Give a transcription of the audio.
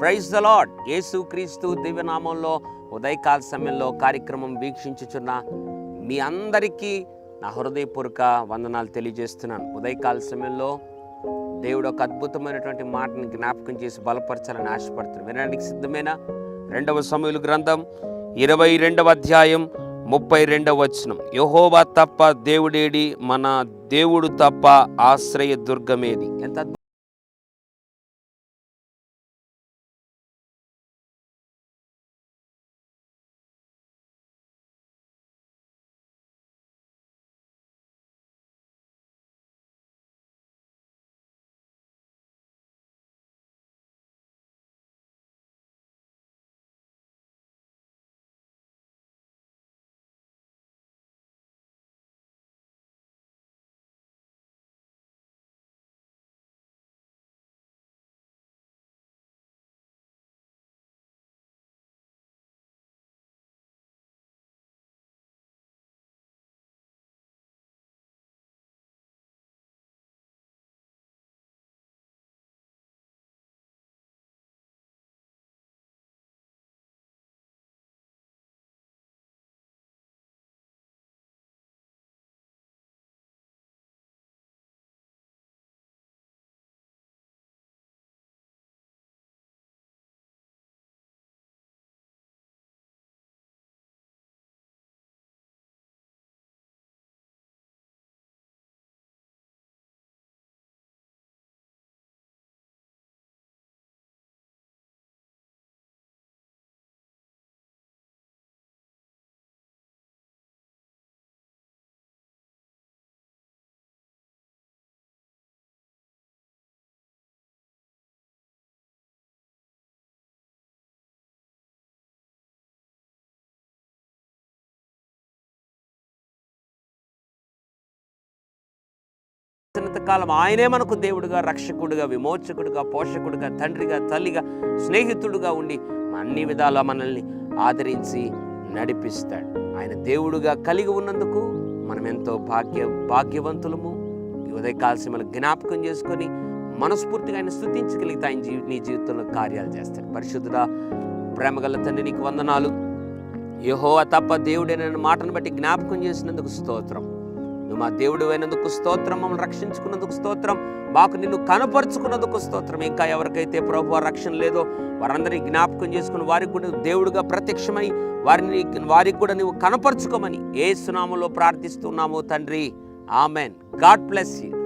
Praise the lord యేసు క్రీస్తు దివ్యనామంలో ఉదయకాల సమయంలో కార్యక్రమం వీక్షించుచున్న మీ అందరికీ నా హృదయపూర్వక వందనాలు తెలియజేస్తున్నాను. ఉదయకాల సమయంలో దేవుడు ఒక అద్భుతమైనటువంటి మాటని జ్ఞాపకం చేసి బలపరచాలని ఆశపడుతున్నాను. వినడానికి సిద్ధమైన రెండవ సమయులు గ్రంథం ఇరవై రెండవ అధ్యాయం ముప్పై రెండవ వచనం. యహోవా తప్ప దేవుడేడి మన దేవుడు తప్ప ఆశ్రయ దుర్గమేది ఎంత అద్భుతం. కాలం. ఆయనే మనకు దేవుడుగా రక్షకుడుగా విమోచకుడుగా పోషకుడుగా తండ్రిగా తల్లిగా స్నేహితుడుగా ఉండి అన్ని విధాలా మనల్ని ఆదరించి నడిపిస్తాడు. ఆయన దేవుడుగా కలిగి ఉన్నందుకు మనం ఎంతో భాగ్య భాగ్యవంతులము. ఈ ఉదయకాల్సి జ్ఞాపకం చేసుకొని మనస్ఫూర్తిగా ఆయన స్థుతించగలిగితే ఆయన జీవి నీ జీవితంలో కార్యాలు చేస్తాడు. పరిశుద్ధుడా ప్రేమగల తండ్రి నీకు వందనాలు. యహోవా తప్ప దేవుడే నన్ను మాటను బట్టి జ్ఞాపకం చేసినందుకు స్తోత్రం. నువ్వు మా దేవుడు అయినందుకు స్తోత్రం మమ్మల్ని రక్షించుకున్నందుకు స్తోత్రం. మాకు నిన్ను కనపరుచుకున్నందుకు స్తోత్రం. ఇంకా ఎవరికైతే ప్రభు రక్షణ లేదో వారందరినీ జ్ఞాపకం చేసుకుని వారికి కూడా దేవుడుగా ప్రత్యక్షమై వారిని వారికి కూడా నువ్వు కనపరుచుకోమని ఏ సునామంలో ప్రార్థిస్తున్నామో తండ్రి. ఆమెన్. God bless you.